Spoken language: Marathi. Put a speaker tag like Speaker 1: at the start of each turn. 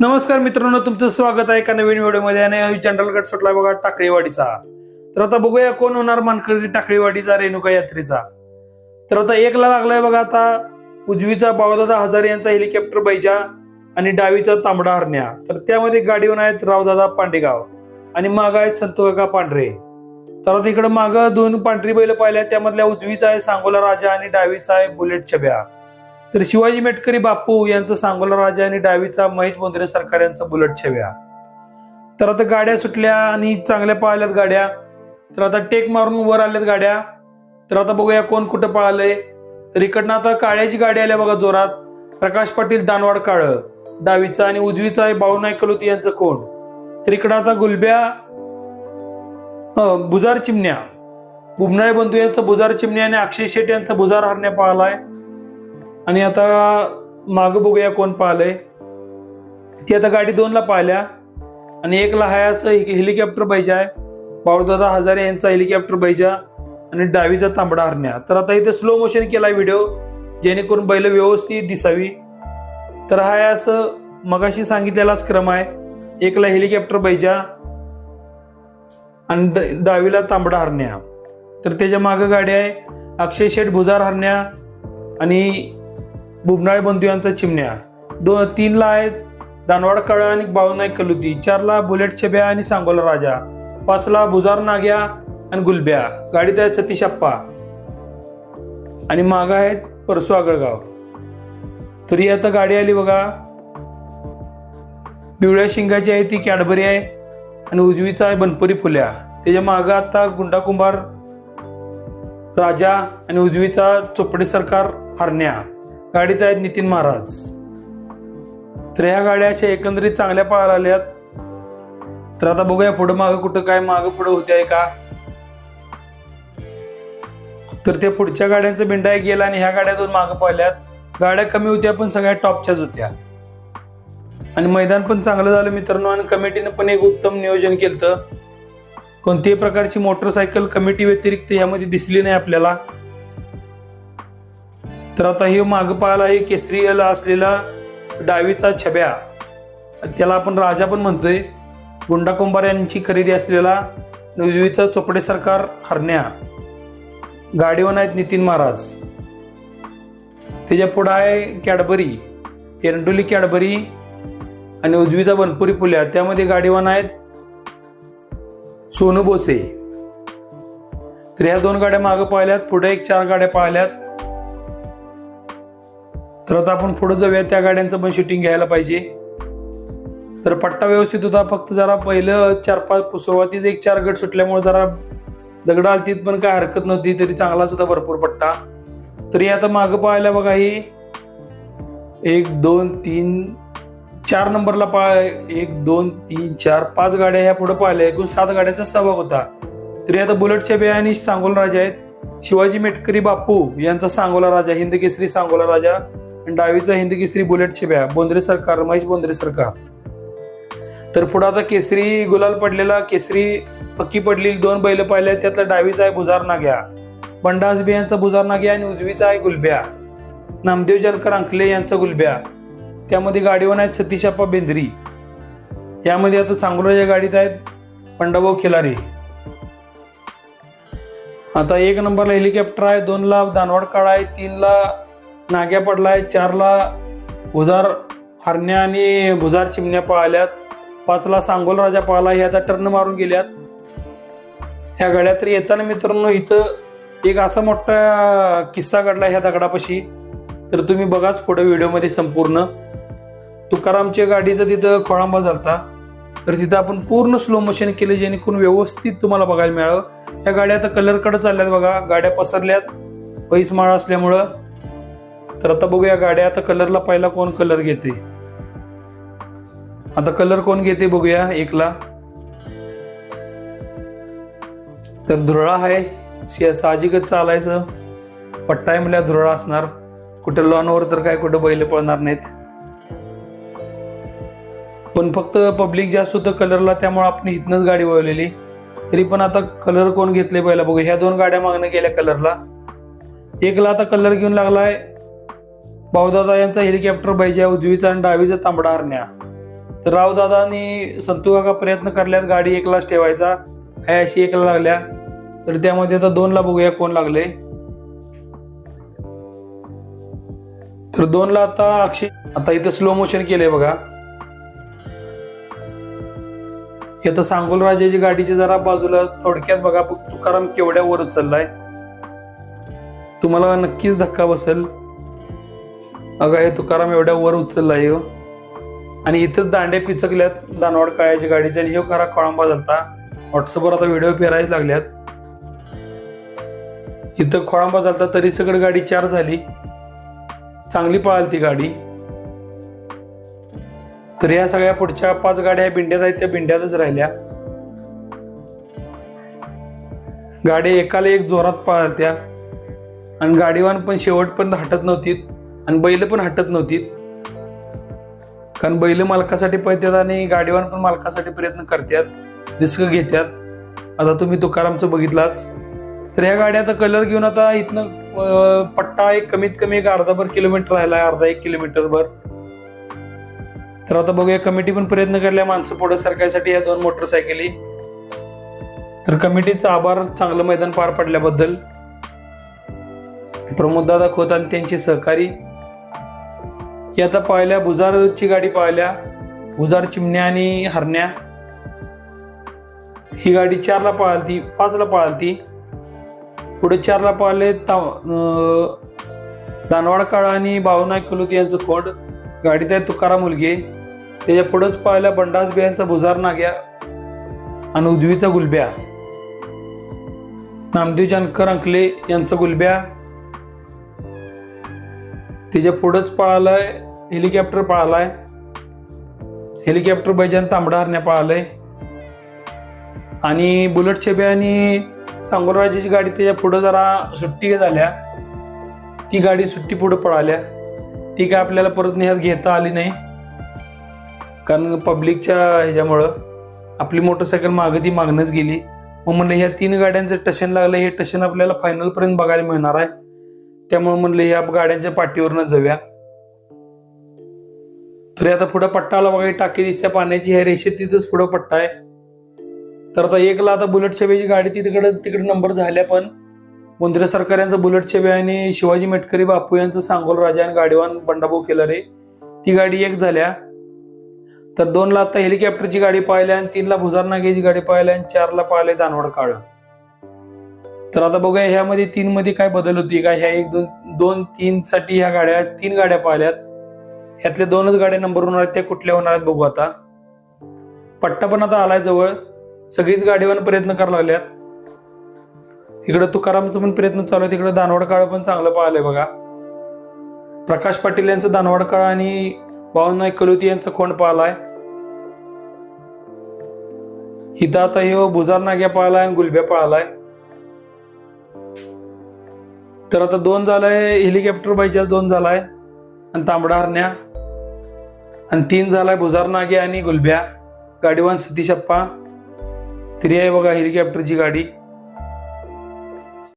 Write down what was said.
Speaker 1: नमस्कार मित्रांनो तुमचं स्वागत आहे एका नवीन व्हिडिओमध्ये आणि जनरल गट सुटला बघा टाकळीवाडीचा. तर आता बघूया कोण होणार मानकरी टाकळीवाडीचा रेणुका यात्रेचा. तर आता एकला लागलाय बघा आता उजवीचा बावदादा हजारे यांचा हेलिकॉप्टर बैजा आणि डावीचा तांबडा हरण्या. तर त्यामध्ये गाडीवर आहेत रावदादा पांडेगाव आणि माग आहेत संतोकाका पांढरे. तर आता इकडे माग दोन पांढरी बैल पाहिल्या त्यामधल्या उजवीचा आहे सांगोला राजा आणि डावीचा आहे बुलेट छब्या. तर शिवाजी मेटकरी बापू यांचं सांगोला राजा आणि डावीचा महेश बोंद्रे सरकार यांचा बुलट छव्या. तर आता गाड्या सुटल्या आणि चांगल्या पळाल्यात गाड्या. तर आता टेक मारून वर आल्यात गाड्या. तर आता बघूया कोण कुठं पळालंय. तर इकडनं आता काळ्याची गाडी आल्या बघा जोरात. प्रकाश पाटील दानवाड काळ. डावीचा आणि उजवीचा आहे बाळूनाय कलोती यांचं कोण? तर इकडं आता गुलब्या बुजार चिमण्या. बुबनाळे बंधू यांचं बुजार चिमण्या आणि अक्षय शेट यांचं बुजार हरण्या पळालाय. आणि आता मागं बघूया कोण पाहिलंय. ती आता गाडी दोनला पाहिल्या. आणि एक लहायाचं हेलिकॉप्टर बैजा आहे. बाळदादा हजारे यांचा हेलिकॉप्टर बैजा आणि डावीचा तांबडा हरण्या. तर आता इथे स्लो मोशन केला व्हिडिओ जेणेकरून बैल व्यवस्थित दिसावी. तर हा असं मगाशी सांगितलेलाच क्रम आहे. एकला हेलिकॉप्टर बैजा आणि ड- डावीला तांबडा हरण्या. तर त्याच्या मागं गाडी आहे अक्षय शेठ भुजार हरण्या आणि बुबनाळे बंधू यांचा चिमण्या. दोन तीनला आहेत दानवाड काळा आणि बाळूनाईक कलुती. चारला बुलेट छब्या आणि सांगोला राजा. पाचला बुजार नाग्या आणि गुलब्या. गाडीत आहेत सतीश अप्पा. आणि माग आहेत परसू आगळगाव. तरी आता गाडी आली बघा. पिवळ्या शिंगाची आहे ती कॅडबरी आहे. आणि उजवीचा आहे बनपुरी फुल्या. त्याच्या मागं आता गुंडा कुंभार राजा आणि उजवीचा चोपडे सरकार हरण्या. गाडीत आहेत नितीन महाराज. तर ह्या गाड्या अशा एकंदरीत चांगल्या पळायला आल्यात तर आता बघूया पुढं मागं कुठं काय मागं पुढं होते आहे का? तर त्या पुढच्या गाड्यांचं बिंडाय एक गेला आणि ह्या गाड्या दोन मागं पाहिल्यात गाड्या कमी होत्या पण सगळ्या टॉपच्याच होत्या. आणि मैदान पण चांगलं झालं मित्रांनो आणि कमिटीनं पण एक उत्तम नियोजन केलं कोणत्याही प्रकारची मोटरसायकल कमिटी व्यतिरिक्त यामध्ये दिसली नाही आपल्याला. तर आता हे मागं पाहायला हे केसरीला असलेला डावीचा छब्या. त्याला आपण राजा पण म्हणतोय. गुंडा कुंभार यांची खरेदी असलेला उजवीचा चोपडे सरकार हरण्या. गाडीवन आहेत नितीन महाराज. त्याच्या पुढं आहे कॅडबरी एरंडोली कॅडबरी आणि उजवीचा बनपुरी पुल्या. त्यामध्ये गाडीवान आहेत सोनू बोसे. तर ह्या दोन गाड्या मागं पाहिल्यात. पुढे एक चार गाड्या पाहिल्यात. तर आता आपण पुढे जाऊया. त्या गाड्यांचं पण शूटिंग घ्यायला पाहिजे. तर पट्टा व्यवस्थित होता. फक्त जरा पहिलं चार पाच सुरुवातीच एक चार गट सुटल्यामुळे जरा दगड आलतीत पण काय हरकत नव्हती. तरी चांगलाच होता भरपूर पट्टा. तरी आता मागं पाहायला बघा ही. एक दोन तीन चार नंबरला पा एक दोन तीन चार पाच गाड्या ह्या पुढे पाहिल्या. एकूण सात गाड्यांचा सहभाग होता. तरी आता बुलेटच्या बे आणि सांगोला राजा आहेत. शिवाजी मेटकरी बापू यांचा सांगोला राजा हिंद केसरी सांगोला राजा. आणि डावीचा हिंद केसरी बुलेट छिप्या. बोंद्रे सरकार रमेश बोंद्रे सरकार. तर पुढे आता केसरी गुलाल पडलेला केसरी पक्की पडलेली दोन बैल पाहिले त्यातला डावीचा आहे बुजार नाग्या बंडास बे यांचा बुजार नाग्या आणि उजवीचा आहे गुलब्या. नामदेव जानकर अंकले यांचा गुलब्या. त्यामध्ये गाडीवर आहेत सतीशाप्पा बेंद्री. यामध्ये आता सांगोलाच्या गाडीत आहेत पंडाभाऊ खिलारी. आता एक नंबरला हेलिकॉप्टर आहे दोनला दानवाड काळा आहे तीनला नाग्या पडलाय चारला भुजार हरण्या आणि भुजार चिमण्या पळाल्यात. पाचला सांगोल राजा पळाला हे आता टर्न मारून गेल्यात. ह्या गाड्या तरी येताना मित्रांनो इथं एक असा मोठा किस्सा घडला ह्या दगडापाशी. तर तुम्ही बघाच पुढे व्हिडिओमध्ये संपूर्ण. तुकारामच्या गाडीचा तिथं खोळांबा झालता तर तिथं आपण पूर्ण स्लो मोशन केले जेणेकरून व्यवस्थित तुम्हाला बघायला मिळालं. या गाड्या आता कलरकडे चालल्यात बघा. गाड्या पसरल्यात. पैस माळ असल्यामुळं. तर आता बघूया गाड्या. आता कलरला पहिला कोण कलर घेते? आता कलर कोण घेते बघूया एकला. तर धुरळा आहे. साहजिकच चालायचं. पट्टा आहे म्हणल्या धुरळा असणार. कुठे लॉनवर तर काय कुठं बैल पळणार नाहीत. पण फक्त पब्लिक जास्त होतं कलरला त्यामुळे आपण इथनच गाडी वळवलेली. तरी पण आता कलर कोण घेतले पहिला बघू ह्या दोन गाड्या मागणं गेल्या कलरला. एकला आता कलर घेऊन लागलाय. भाऊदादा यांचा हेलिकॉप्टर पाहिजे उजवीचा आणि डावीचा तांबडा हरण्या. तर रावदादानी संतुकाका प्रयत्न करल्यात गाडी एकलाच ठेवायचा. आहे अशी एकला लागल्या. तर त्यामध्ये आता दोनला बघूया कोण लागले. तर दोनला आता अक्षय आता इथं स्लो मोशन केलंय बघा. इथं सांगोल राजाची गाडीची जरा बाजूला थोडक्यात बघा तुकाराम केवढ्या वर उचललाय तुम्हाला नक्कीच धक्का बसेल. अगं हे तुकाराम एवढ्या वर उचलला हो आणि इथंच दांडे पिचकल्यात दानवाड काळ्याच्या गाडीचे आणि ह्यो खरा खोळंबा झालता. व्हॉट्सअपवर आता व्हिडिओ पेरायच लागल्यात. इथं खोळंबा झालता तरी सगळं गाडी चार झाली. चांगली पळाली ती गाडी. तर या सगळ्या पुढच्या पाच गाड्या बिंड्यात आहेत त्या बिंड्यातच राहिल्या. गाडी एकाला एक जोरात पळालत्या. आणि गाडीवान पण शेवटपर्यंत हटत नव्हती आणि बैल पण हटत नव्हती. कारण बैल मालकासाठी पळतात आणि गाडीवान पण मालकासाठी प्रयत्न करतात रिस्क घेतात. आता तुम्ही तुकारामचं बघितलाच. तर ह्या गाड्या आता कलर घेऊन आता इथनं पट्टा एक कमीत कमी एक अर्धाभर किलोमीटर राहिला आहे अर्धा एक किलोमीटर भर तर आता बघूया कमिटी पण प्रयत्न करल्या माणसं पुढे सरकायसाठी या दोन मोटरसायकली. तर कमिटीचा आभार चांगलं मैदान पार पडल्याबद्दल. प्रमोददादा खोत आणि त्यांचे सहकारी. ही आता पाहिल्या भुजारची गाडी पाहिल्या भुजार चिमण्या आणि हरण्या. ही गाडी चारला पळालती पाचला पळालती. पुढे चारला पळाले दानवाड काळा आणि बावनायक कलुती यांचं खोड. गाडीत आहे तुकारा मुलगे. त्याच्या पुढेच पाहिल्या बंडास बियांचा भुजार नाग्या आणि उजवीचा गुलब्या. नामदेव जानकर अंकले यांचं गुलब्या. त्याच्या पुढंच पळालाय हेलिकॉप्टर पळालाय. हेलिकॉप्टर बैजान तांबडा हरण्या पळालाय. आणि बुलेट छेबे आणि सांगोराजाची गाडी त्याच्या पुढं जरा सुट्टी झाल्या. ती गाडी सुट्टी पुढं पळाल्या. ती काय आपल्याला परत नेहात घेता आली नाही. कारण पब्लिकच्या ह्याच्यामुळं आपली मोटरसायकल मागं ती मागणंच गेली. मग म्हणलं ह्या तीन गाड्यांचं टशन लागलं हे टशन आपल्याला फायनलपर्यंत बघायला मिळणार आहे. त्यामुळे म्हणलं या गाड्यांच्या पाठीवरनं जाऊया. तरी आता पुढं पट्टा आला बघा टाकी दिसत्या पाण्याची ह्या रेषेत तिथंच पुढं पट्टा आहे. तर आता एकला आता बुलेट छेबेची गाडी ती तिकडे तिकडे नंबर झाल्या पण मुंद्रे सरकार यांचा बुलेट छेबे आणि शिवाजी मेटकरी बापू यांचं सांगोल राजा आणि गाडीवान बंडाभाऊ केलं रे ती गाडी एक झाल्या. तर दोनला आता हेलिकॉप्टरची गाडी पाहिल्या आणि तीनला भुजार नागेची गाडी पाहिल्या आणि चारला पाहिले दानवड काळ. तर आता बघूया ह्यामध्ये तीन मध्ये काय बदल होती का? ह्या एक दोन दोन तीन साठी ह्या गाड्या तीन गाड्या पाहिल्यात. ह्यातल्या दोनच गाड्या नंबर होणार आहेत त्या कुठल्या होणार आहेत बघू आता. पट्टा पण आता आलाय जवळ. सगळीच गाडीवर प्रयत्न करायला लागल्यात. इकडं तुकारामचं पण प्रयत्न चालू आहे तिकडे दानवड काळ पण चांगलं पाहिलंय बघा. प्रकाश पाटील यांचं दानवड काळ आणि बावनायक कलोती यांचं खोंड पाहिलाय. इथं आता हे भुजार नाग्या पाहिलाय आणि गुलब्या पाहिलाय. तर आता दोन झालाय हेलिकॉप्टर पाहिजे दोन झालाय आणि तांबडा हरण्या. आणि तीन झालाय भुजार नागे आणि गुलब्या. गाडीवान सतीश अप्पा. तरी आहे बघा हेलिकॉप्टरची गाडी.